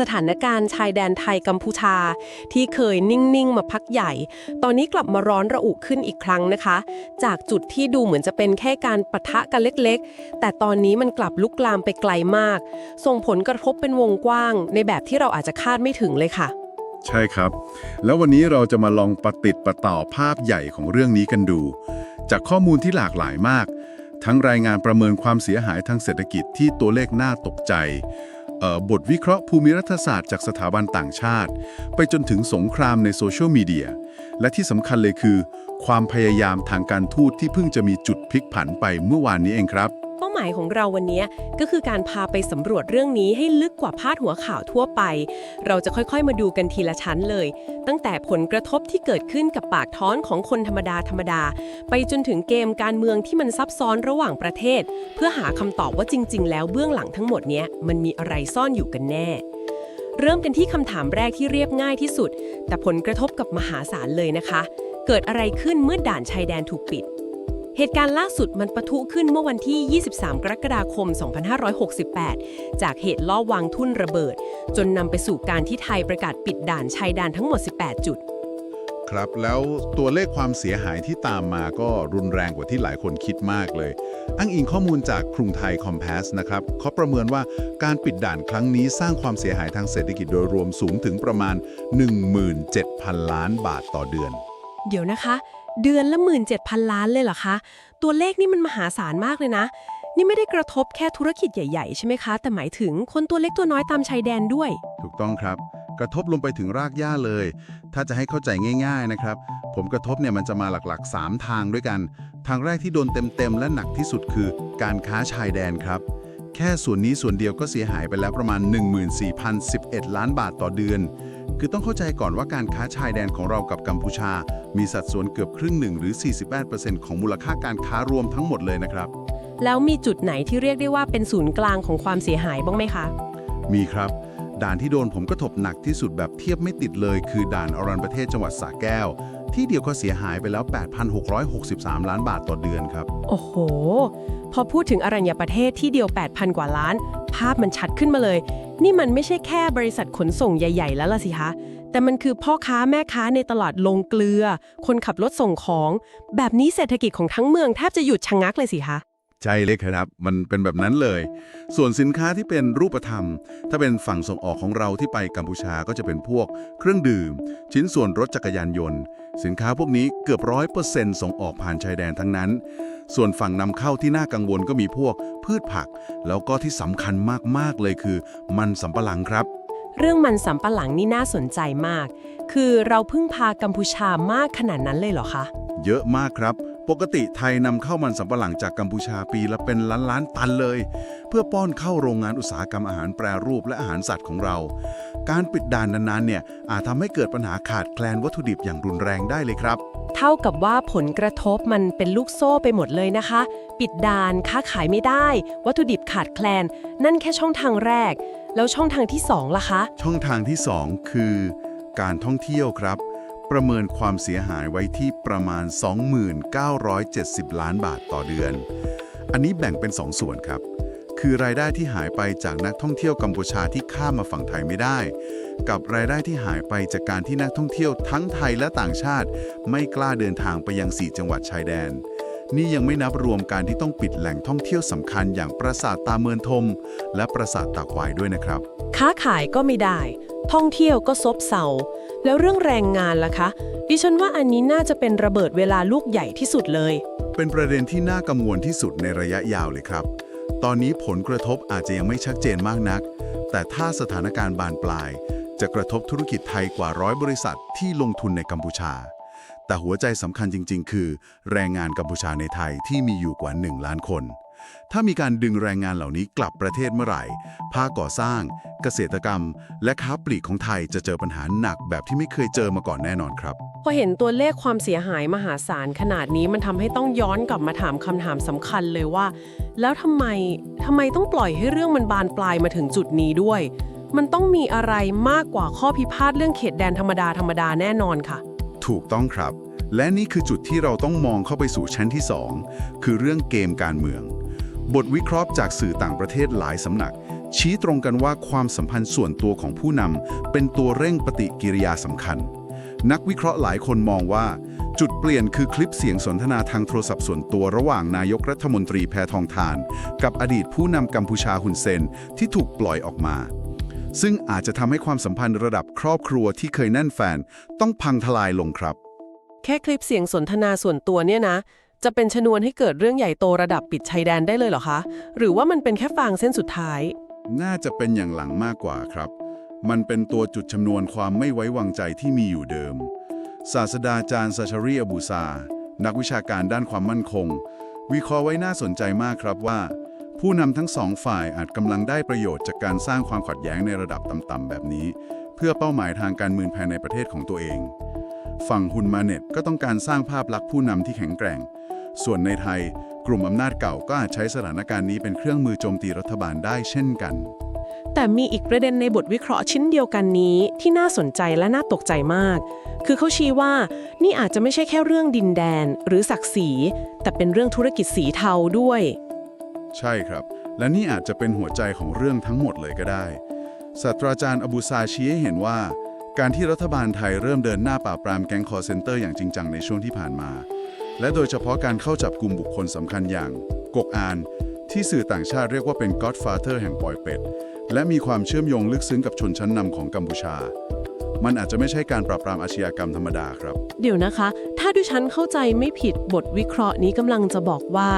สถานการณ์ชายแดนไทยกัมพูชา ที่เคยนิ่ง ๆ มาพักใหญ่ ตอนนี้กลับมาร้อนระอุขึ้นอีกครั้งนะคะ จากจุดที่ดูเหมือนจะเป็นแค่การปะทะกันเล็ก ๆ แต่ตอนนี้มันกลับลุกลามไปไกลมาก ส่งผลกระทบเป็นวงกว้าง ในแบบที่เราอาจจะคาดไม่ถึงเลยค่ะ ใช่ครับ แล้ววันนี้เราจะมาลองประติดประต่อภาพใหญ่ของเรื่องนี้กันดู จากข้อมูลที่หลากหลายมาก ทั้งรายงานประเมินความเสียหายทางเศรษฐกิจที่ตัวเลขน่าตกใจ บทวิเคราะห์ภูมิรัฐศาสตร์จากสถาบันต่างชาติ ไปจนถึงสงครามในโซเชียลมีเดีย และที่สำคัญเลยคือ ความพยายามทางการทูตที่เพิ่งจะมีจุดพลิกผันไปเมื่อวานนี้เองครับ เป้าหมายของเราวันนี้ก็คือการพาไปสำรวจเรื่องนี้ให้ลึกกว่าพาดหัวข่าวทั่วไป เราจะค่อยๆ มาดูกันทีละชั้นเลย ตั้งแต่ผลกระทบที่เกิดขึ้นกับปากท้อนของคนธรรมดาธรรมดา ไปจนถึงเกมการเมืองที่มันซับซ้อนระหว่างประเทศ เพื่อหาคำตอบว่าจริง ๆ แล้วเบื้องหลังทั้งหมดเนี้ยมันมีอะไรซ่อนอยู่กันแน่ เริ่มกันที่คำถามแรกที่เรียบง่ายที่สุด แต่ผลกระทบกับมหาศาลเลยนะคะ เกิดอะไรขึ้นเมื่อด่านชายแดนถูกปิด เหตุการณ์ล่าสุดมันปะทุขึ้นเมื่อวันที่ 23 กรกฎาคม 2568 จากเหตุลอบวางทุ่นระเบิด จนนำไปสู่การที่ไทยประกาศปิดด่านชายแดนทั้งหมด 18 จุด ครับแล้วตัวเลขความเสียหายที่ตามมาก็รุนแรงกว่าที่หลายคนคิดมากเลย อ้างอิงข้อมูลจากกรุงไทยคอมเพสนะครับเขาประเมินว่าการปิดด่านครั้งนี้สร้างความเสียหายทางเศรษฐกิจโดยรวมสูงถึงประมาณ 17,000 ล้านบาทต่อเดือน เดี๋ยวนะคะ เดือนละ 17,000 ล้านเลยเหรอคะ ตัวเลขนี่มันมหาศาลมากเลยนะ นี่ไม่ได้กระทบแค่ธุรกิจใหญ่ๆ ใช่ไหมคะ แต่หมายถึงคนตัวเล็กตัวน้อยตามชายแดนด้วย ถูกต้องครับ กระทบลงไปถึงรากหญ้าเลย ถ้าจะให้เข้าใจง่าย ๆนะครับ ผมกระทบเนี่ยมันจะมาหลักๆ 3 ทางด้วยกัน ทางแรกที่โดนเต็มๆ และหนักที่สุดคือ การค้าชายแดนครับ แค่ส่วนนี้ส่วนเดียวก็เสียหายไปแล้วประมาณ 14,011 ล้านบาทต่อเดือน คือต้องเข้าใจก่อนว่าการค้าชายแดนของเรากับกัมพูชา มีสัดส่วนเกือบครึ่งหนึ่งหรือ 48%ของมูลค่าการค้ารวมทั้งหมดเลยนะครับ แล้วมีจุดไหนที่เรียกได้ว่าเป็นศูนย์กลางของความเสียหายบ้างไหมคะ มีครับ ด่านที่โดนผมกระทบหนักที่สุดแบบเทียบไม่ติดเลย คือด่านอรัญประเทศจังหวัดสระแก้ว ที่เดียวก็เสียหายไปแล้ว 8,663 ล้านบาทต่อเดือนครับ โอ้โห พอพูดถึงอรัญญประเทศที่เดียว 8,000 กว่าล้าน ภาพมันชัดขึ้นมาเลย นี่มันไม่ใช่แค่บริษัทขนส่งใหญ่ ๆ แล้วล่ะสิคะ แต่มันคือพ่อค้าแม่ค้าในตลาดลงเกลือ คนขับรถส่งของ แบบนี้เศรษฐกิจของทั้งเมืองแทบจะหยุดชะงักเลยสิคะ ใช่เลยครับ มันเป็นแบบนั้นเลย ส่วนสินค้าที่เป็นรูปธรรม ถ้าเป็นฝั่งส่งออกของเราที่ไปกัมพูชาก็จะเป็นพวก เครื่องดื่ม ชิ้นส่วนรถจักรยานยนต์ สินค้าพวกนี้เกือบร้อยเปอร์เซ็นต์ส่งออกผ่านชายแดนทั้งนั้น ส่วนฝั่งนำเข้าที่น่ากังวลก็มีพวกพืชผัก แล้วก็ที่สำคัญมาก ๆ เลยคือ มันสำปะหลังครับ เรื่องมันสำปะหลังนี่น่าสนใจมาก คือเราพึ่งพากัมพูชามากขนาดนั้นเลยเหรอคะ เยอะมากครับ ปกติไทยนำเข้ามันสำปะหลังจากกัมพูชาปีละเป็นล้านล้านๆตันเลย เพื่อป้อนเข้าโรงงานอุตสาหกรรมอาหารแปรรูปและอาหารสัตว์ของเรา การปิดด่านนานๆเนี่ยอาจทำให้เกิดปัญหาขาดแคลนวัตถุดิบอย่างรุนแรงได้เลยครับ เท่ากับว่าผลกระทบมันเป็นลูกโซ่ไปหมดเลยนะคะ ปิดด่านค้าขายไม่ได้ วัตถุดิบขาดแคลน นั่นแค่ช่องทางแรก แล้วช่องทางที่สองล่ะคะ ช่องทางที่ 2 คือ การท่องเที่ยวครับ ประเมินความเสียหายไว้ที่ประมาณ 2970 ล้านบาทต่อเดือน อันนี้แบ่งเป็น 2ส่วนครับ คือรายได้ที่หายไปจากนักท่องเที่ยวกัมพูชาที่ข้ามมาฝั่งไทยไม่ได้ กับรายได้ที่หายไปจากการที่นักท่องเที่ยวทั้งไทยและต่างชาติ ไม่กล้าเดินทางไปยัง 4 จังหวัดชายแดน นี่ยังไม่นับรวมการที่ต้องปิดแหล่งท่องเที่ยวสำคัญอย่างปราสาทตาเมือนทม และปราสาทตากวายด้วยนะครับ ค้าขายก็ไม่ได้ ท่องเที่ยวก็ซบเซาแล้วเรื่องแรงงานล่ะคะ ดิฉันว่าอันนี้น่าจะเป็นระเบิดเวลาลูกใหญ่ที่สุดเลย เป็นประเด็นที่น่ากังวลที่สุดในระยะยาวเลยครับ ตอนนี้ผลกระทบอาจจะยังไม่ชัดเจนมากนัก แต่ถ้าสถานการณ์บานปลาย จะกระทบธุรกิจไทยกว่าร้อยบริษัทที่ลงทุนในกัมพูชา แต่หัวใจสำคัญจริง ๆ คือ แรงงานกัมพูชาในไทยที่มีอยู่กว่า 1 ล้านคน ถ้ามีการดึงแรงงานเหล่านี้กลับประเทศเมื่อไหร่ ภาคก่อสร้าง เกษตรกรรม และค้าปลีกของไทยจะเจอปัญหาหนักแบบที่ไม่เคยเจอมาก่อนแน่นอนครับ พอเห็นตัวเลขความเสียหายมหาศาลขนาดนี้มันทำให้ต้องย้อนกลับมาถามคำถามสำคัญเลยว่า แล้วทำไมทำไมต้องปล่อยให้เรื่องมันบานปลายมาถึงจุดนี้ด้วย มันต้องมีอะไรมากกว่าข้อพิพาทเรื่องเขตแดนธรรมดาธรรมดาแน่นอนค่ะ ถูกต้องครับ และนี่คือจุดที่เราต้องมองเข้าไปสู่ชั้นที่ 2 คือเรื่องเกมการเมือง บทวิเคราะห์จากสื่อต่างประเทศหลายสำนัก ชี้ตรงกันว่าความสัมพันธ์ส่วนตัวของผู้นำเป็นตัวเร่งปฏิกิริยาสำคัญ นักวิเคราะห์หลายคนมองว่า จุดเปลี่ยนคือคลิปเสียงสนทนาทางโทรศัพท์ส่วนตัวระหว่างนายกรัฐมนตรีแพทองทาน กับอดีตผู้นำกัมพูชาฮุนเซนที่ถูกปล่อยออกมา ซึ่งอาจจะทำให้ความสัมพันธ์ระดับครอบครัวที่เคยแน่นแฟนต้องพังทลายลงครับ แค่คลิปเสียงสนทนาส่วนตัวเนี่ยนะจะเป็นชนวนให้เกิดเรื่องใหญ่โตระดับปิดชายแดนได้เลยเหรอคะ หรือว่ามันเป็นแค่ฟางเส้นสุดท้าย น่าจะเป็นอย่างหลังมากกว่าครับ มันเป็นตัวจุดชนวนความไม่ไว้วางใจที่มีอยู่เดิม ศาสตราจารย์ซาชารีอบูซา นักวิชาการด้านความมั่นคง วิเคราะห์ไว้น่าสนใจมากครับว่า ผู้นำทั้งสองฝ่ายอาจกำลังได้ประโยชน์จากการสร้างความขัดแย้งในระดับต่ำๆแบบนี้ เพื่อเป้าหมายทางการเมืองภายในประเทศของตัวเอง ฝั่งฮุนมาเน็ตก็ต้องการสร้างภาพลักษณ์ผู้นำที่แข็งแกร่ง ส่วนในไทย กลุ่มอำนาจเก่าก็อาจใช้สถานการณ์นี้เป็นเครื่องมือโจมตีรัฐบาลได้เช่นกัน แต่มีอีกประเด็นในบทวิเคราะห์ชิ้นเดียวกันนี้ที่น่าสนใจและน่าตกใจมาก คือเขาชี้ว่านี่อาจจะไม่ใช่แค่เรื่องดินแดน หรือศักดิ์ศรีแต่เป็นเรื่องธุรกิจสีเทาด้วย ใช่ครับ และนี่อาจจะเป็นหัวใจของเรื่องทั้งหมดเลยก็ได้ศาสตราจารย์อบูซาชี้ให้เห็นว่า การที่รัฐบาลไทยเริ่มเดินหน้าปราบปรามแก๊งคอร์เซนเตอร์อย่างจริงจังในช่วงที่ผ่านมา และโดยเฉพาะการเข้าจับกลุ่มบุคคลสำคัญอย่างกกอาน ที่สื่อต่างชาติเรียกว่าเป็น Godfather แห่งปอยเป็ด และมีความเชื่อมโยงลึกซึ้งกับชนชั้นนำของกัมพูชา มันอาจจะไม่ใช่การปราบปรามอาชญากรรมธรรมดาครับ เดี๋ยวนะคะ ถ้าดิฉันเข้าใจไม่ผิดบทวิเคราะห์นี้กำลังจะบอกว่า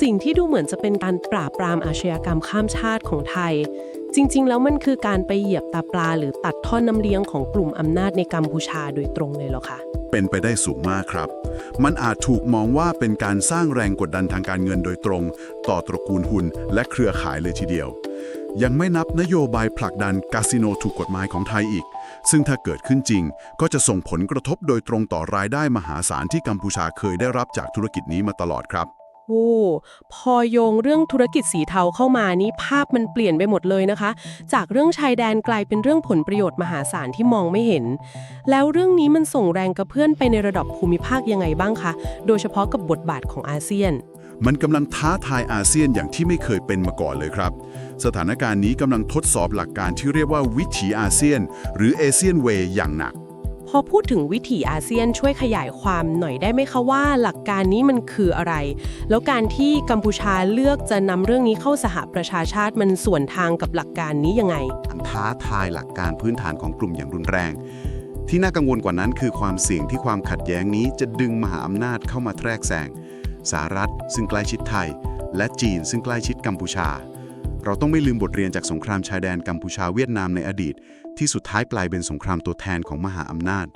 สิ่งที่ดูเหมือนจะเป็นการปราบปรามอาชญากรรมข้ามชาติของไทย จริง ๆ แล้วมันคือการไปเหยียบตาปลา หรือตัดท่อนน้ำเลี้ยงของกลุ่มอำนาจในกัมพูชาโดยตรงเลยเหรอคะ เป็นไปได้สูงมากครับ มันอาจถูกมองว่าเป็นการสร้างแรงกดดันทางการเงินโดยตรง ต่อตระกูลหุ้นและเครือข่ายเลยทีเดียว ยังไม่นับนโยบายผลักดันคาสิโนถูกกฎหมายของไทยอีก ซึ่งถ้าเกิดขึ้นจริง ก็จะส่งผลกระทบโดยตรงต่อรายได้มหาศาลที่กัมพูชาเคยได้รับจากธุรกิจนี้มาตลอดครับ โอ้พอโยงเรื่องธุรกิจสีเทาเข้ามานี่ภาพมันเปลี่ยนไปหมดเลยนะคะ จากเรื่องชายแดนกลายเป็นเรื่องผลประโยชน์มหาศาลที่มองไม่เห็น แล้วเรื่องนี้มันส่งแรงกระเพื่อนไปในระดับภูมิภาคยังไงบ้างคะ โดยเฉพาะกับบทบาทของอาเซียน มันกำลังท้าทายอาเซียนอย่างที่ไม่เคยเป็นมาก่อนเลยครับ สถานการณ์นี้กำลังทดสอบหลักการที่เรียกว่าวิถีอาเซียน หรือเอเชียนเวย์อย่างหนัก พอพูดถึงวิถีอาเซียนช่วยขยายความหน่อยได้ไหมคะว่าหลักการนี้มันคืออะไร แล้วการที่กัมพูชาเลือกจะนำเรื่องนี้เข้าสหประชาชาติมันส่วนทางกับหลักการนี้ยังไงท้าทายหลักการพื้นฐานของกลุ่มอย่างรุนแรง ที่น่ากังวลกว่านั้นคือความเสี่ยงที่ความขัดแย้งนี้จะดึงมหาอำนาจเข้ามาแทรกแซงสหรัฐซึ่งใกล้ชิดไทย และจีนซึ่งใกล้ชิดกัมพูชา เราต้องไม่ลืมบทเรียนจากสงครามชายแดนกัมพูชาเวียดนามในอดีต ที่สุดท้ายกลายเป็นสงครามตัวแทนของมหาอำนาจ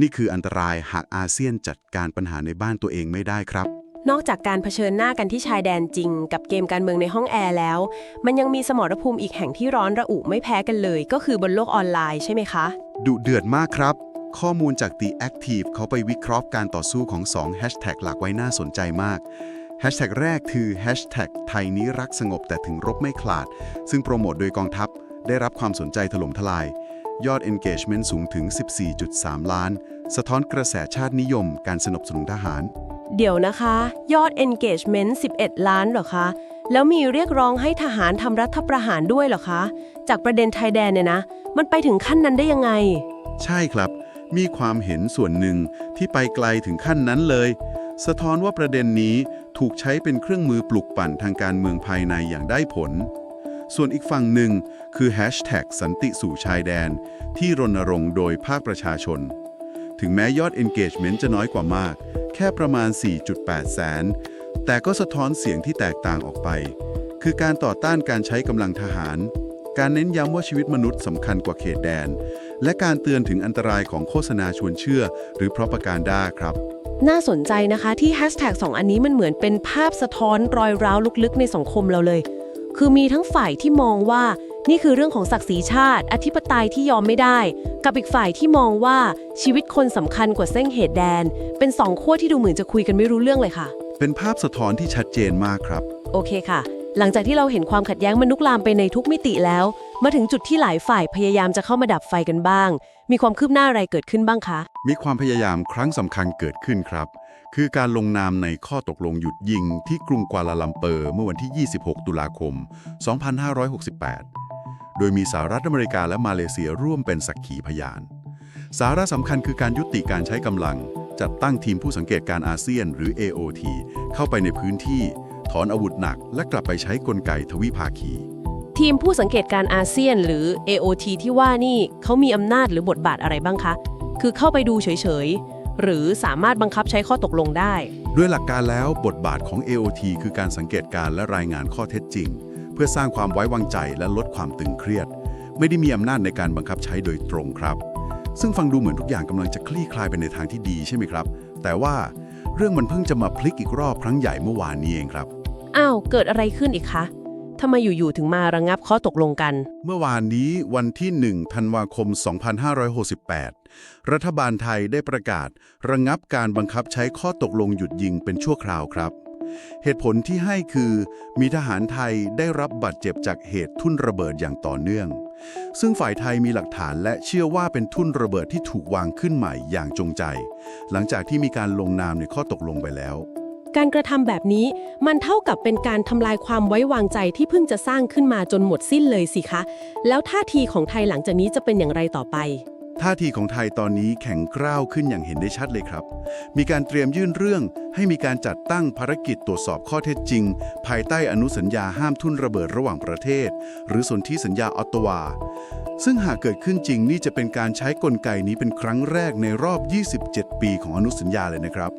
นี่คืออันตรายหากอาเซียนจัดการปัญหาในบ้านตัวเองไม่ได้ครับ นอกจากการเผชิญหน้ากันที่ชายแดนจริง กับเกมการเมืองในห้องแอร์แล้ว มันยังมีสมรภูมิอีกแห่งที่ร้อนระอุไม่แพ้กันเลย ก็คือบนโลกออนไลน์ใช่ไหมคะ ดุเดือดมากครับ ข้อมูลจาก The Active เขาไปวิเคราะห์การต่อสู้ของ2แฮชแท็กหลักไว้น่าสนใจมาก แฮชแท็กแรกคือแฮชแท็กไทยนี้รักสงบแต่ถึงรบไม่ขลาด ซึ่งโปรโมทโดยกองทัพ ได้รับความสนใจถล่มทลาย ยอด engagement สูงถึง 14.3 ล้าน สะท้อนกระแสชาตินิยมการสนับสนุนทหาร เดี๋ยวนะคะ ยอด engagement 11 ล้านเหรอคะ แล้วมีเรียกร้องให้ทหารทำรัฐประหารด้วยเหรอคะ จากประเด็นไทยแดนเนี่ยนะ มันไปถึงขั้นนั้นได้ยังไง ใช่ครับ มีความเห็นส่วนหนึ่งที่ไปไกลถึงขั้นนั้นเลย สะท้อนว่าประเด็นนี้ถูกใช้เป็นเครื่องมือปลุกปั่นทางการเมืองภายในอย่างได้ผล ส่วนอีกฝั่งหนึ่งคือแฮชแท็กสันติสู่ชายแดน ที่รณรงค์โดยภาคประชาชน ถึงแม้ยอด engagement จะน้อยกว่ามาก แค่ประมาณ 4.8 แสน แต่ก็สะท้อนเสียงที่แตกต่างออกไป คือการต่อต้านการใช้กำลังทหาร การเน้นย้ำว่าชีวิตมนุษย์สำคัญกว่าเขตแดน และการเตือนถึงอันตรายของโฆษณาชวนเชื่อ หรือ propaganda ครับ น่าสนใจนะคะที่แฮชแท็กสองอันนี้มันเหมือนเป็นภาพสะท้อนรอยร้าวลึกๆในสังคมเราเลย คือมีทั้งฝ่ายที่มองว่านี่คือเรื่องของศักดิ์ศรีชาติ อธิปไตยที่ยอมไม่ได้ กับอีกฝ่ายที่มองว่าชีวิตคนสำคัญกว่าเส้นเหตุแดน เป็นสองขั้วที่ดูเหมือนจะคุยกันไม่รู้เรื่องเลยค่ะ เป็นภาพสะท้อนที่ชัดเจนมากครับ โอเคค่ะ หลังจากที่เราเห็นความขัดแย้งมันลุกลามไปในทุกมิติแล้ว มาถึงจุดที่หลายฝ่ายพยายามจะเข้ามาดับไฟกันบ้าง มีความคืบหน้าอะไรเกิดขึ้นบ้างคะ มีความพยายามครั้งสำคัญเกิดขึ้นครับ คือการลงนามในข้อตกลงหยุดยิงที่กรุงกัวลาลัมเปอร์เมื่อวันที่ 26 ตุลาคม 2568 โดยมีสหรัฐอเมริกาและมาเลเซียร่วมเป็นสักขีพยาน สาระสำคัญคือการยุติการใช้กำลัง จัดตั้งทีมผู้สังเกตการอาเซียนหรือ AOT เข้าไปในพื้นที่ ถอนอาวุธหนัก และกลับไปใช้กลไกทวิภาคี ทีมผู้สังเกตการอาเซียนหรือ AOT ที่ว่านี่เขามีอำนาจหรือบทบาทอะไรบ้างคะ คือเข้าไปดูเฉยๆ หรือสามารถบังคับใช้ข้อตกลงได้ ด้วยหลักการแล้วบทบาทของ AOT คือการสังเกตการและรายงานข้อเท็จจริง เพื่อสร้างความไว้วางใจและลดความตึงเครียด ไม่ได้มีอำนาจในการบังคับใช้โดยตรงครับ ซึ่งฟังดูเหมือนทุกอย่างกำลังจะคลี่คลายไปในทางที่ดีใช่ไหมครับ แต่ว่าเรื่องมันเพิ่งจะมาพลิกอีกรอบครั้งใหญ่เมื่อวานนี้เองครับ อ้าว เกิดอะไรขึ้นอีกคะ ทำไมอยู่ๆถึงมาระงับข้อตกลงกัน เมื่อวานนี้วันที่ 1 ธันวาคม 2568 รัฐบาลไทยได้ประกาศ ระงับการบังคับใช้ข้อตกลงหยุดยิงเป็นชั่วคราวครับ เหตุผลที่ให้คือมีทหารไทยได้รับบาดเจ็บจากเหตุทุ่นระเบิดอย่างต่อเนื่อง ซึ่งฝ่ายไทยมีหลักฐานและเชื่อว่าเป็นทุ่นระเบิดที่ถูกวางขึ้นใหม่อย่างจงใจ หลังจากที่มีการลงนามในข้อตกลงไปแล้ว การกระทำแบบนี้มันเท่ากับเป็นการทำลายความไว้วางใจที่เพิ่งจะสร้างขึ้นมาจนหมดสิ้นเลยสิคะ แล้วท่าทีของไทยหลังจากนี้จะเป็นอย่างไรต่อไป ท่าทีของไทยตอนนี้แข็งกร้าวขึ้นอย่างเห็นได้ชัดเลยครับ มีการเตรียมยื่นเรื่อง ให้มีการจัดตั้งภารกิจตรวจสอบข้อเท็จจริง ภายใต้อนุสัญญาห้ามทุ่นระเบิดระหว่างประเทศ หรือสนธิสัญญาออตตวา ซึ่งหากเกิดขึ้นจริงนี่จะเป็นการใช้กลไกนี้เป็นครั้งแรกในรอบ 27 ปีของอนุสัญญาเลยนะครับ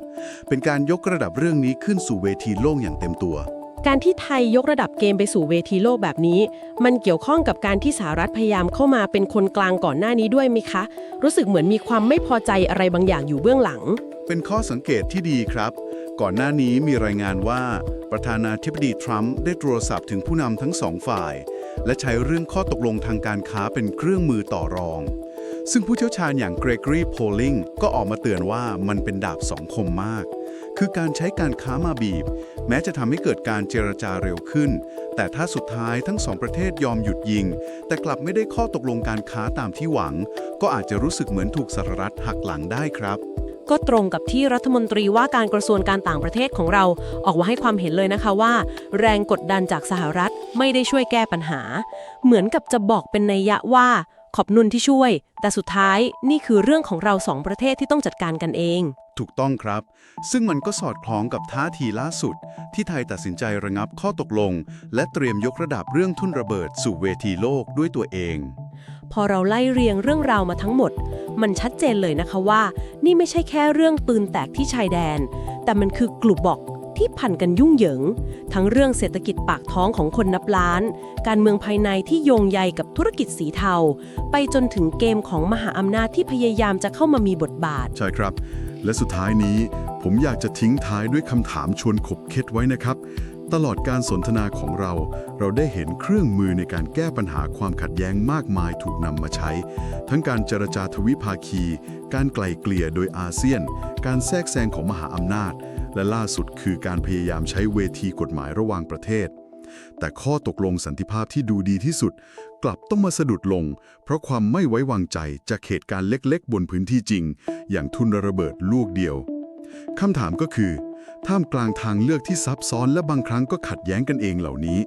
เป็นการยกระดับเรื่องนี้ขึ้นสู่เวทีโลกอย่างเต็มตัว การที่ไทยยกระดับเกมไปสู่เวทีโลกแบบนี้ มันเกี่ยวข้องกับการที่สหรัฐพยายามเข้ามาเป็นคนกลางก่อนหน้านี้ด้วยไหมคะ รู้สึกเหมือนมีความไม่พอใจอะไรบางอย่างอยู่เบื้องหลัง เป็นข้อสังเกตที่ดีครับ ก่อนหน้านี้มีรายงานว่าประธานาธิบดีทรัมป์ได้โทรศัพท์ถึงผู้นำทั้งสองฝ่าย และใช้เรื่องข้อตกลงทางการค้าเป็นเครื่องมือต่อรอง ซึ่งผู้เชี่ยวชาญอย่างเกรกอรีโพลิงก็ออกมาเตือนว่ามันเป็นดาบสองคมมาก คือการใช้การค้ามาบีบ แม้จะทำให้เกิดการเจรจาเร็วขึ้น แต่ถ้าสุดท้ายทั้งสองประเทศยอมหยุดยิง แต่กลับไม่ได้ข้อตกลงการค้าตามที่หวัง ก็อาจจะรู้สึกเหมือนถูกสหรัฐหักหลังได้ครับ ก็ตรงกับที่รัฐมนตรีว่าการกระทรวงการต่างประเทศของเราออกมาให้ความเห็นเลยนะคะว่า แรงกดดันจากสหรัฐไม่ได้ช่วยแก้ปัญหา เหมือนกับจะบอกเป็นนัยยะว่า ขอบนุนที่ช่วย แต่สุดท้ายนี่คือเรื่องของเราสองประเทศที่ต้องจัดการกันเอง ถูกต้องครับ ซึ่งมันก็สอดคล้องกับท่าทีล่าสุด ที่ไทยตัดสินใจระงับข้อตกลง และเตรียมยกระดับเรื่องทุนระเบิดสู่เวทีโลกด้วยตัวเอง พอเราไล่เรียงเรื่องราวมาทั้งหมด มันชัดเจนเลยนะคะว่า นี่ไม่ใช่แค่เรื่องปืนแตกที่ชายแดน แต่มันคือกลุ่มบอกที่พันกันยุ่งเหยิง ทั้งเรื่องเศรษฐกิจปากท้องของคนนับล้าน การเมืองภายในที่โยงใยกับธุรกิจสีเทา ไปจนถึงเกมของมหาอำนาจที่พยายามจะเข้ามามีบทบาท ใช่ครับ และสุดท้ายนี้ผมอยากจะทิ้งท้ายด้วยคำถามชวนขบเค็ดไว้นะครับ ตลอดการสนทนาของเรา เราได้เห็นเครื่องมือในการแก้ปัญหาความขัดแย้งมากมายถูกนำมาใช้ ทั้งการเจรจาทวิภาคี การไกล่เกลี่ยโดยอาเซียน การแทรกแซงของมหาอำนาจ และล่าสุดคือการพยายามใช้เวทีกฎหมายระหว่างประเทศ แต่ข้อตกลงสันติภาพที่ดูดีที่สุด กลับต้องมาสะดุดลง เพราะความไม่ไว้วางใจจากเหตุการณ์เล็กๆ บนพื้นที่จริง อย่างทุนระเบิดลูกเดียวคำถามก็คือ ท่ามกลางทางเลือกที่ซับซ้อนและบางครั้งก็ขัดแย้งกันเองเหล่านี้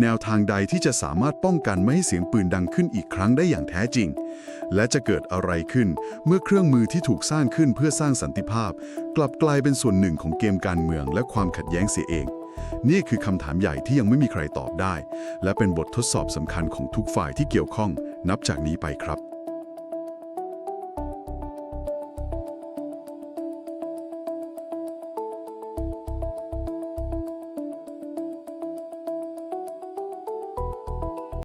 แนวทางใดที่จะสามารถป้องกันไม่ให้เสียงปืนดังขึ้นอีกครั้งได้อย่างแท้จริง และจะเกิดอะไรขึ้นเมื่อเครื่องมือที่ถูกสร้างขึ้นเพื่อสร้างสันติภาพ กลับกลายเป็นส่วนหนึ่งของเกมการเมืองและความขัดแย้งเสียเอง นี่คือคำถามใหญ่ที่ยังไม่มีใครตอบได้ และเป็นบททดสอบสำคัญของทุกฝ่ายที่เกี่ยวข้อง นับจากนี้ไปครับ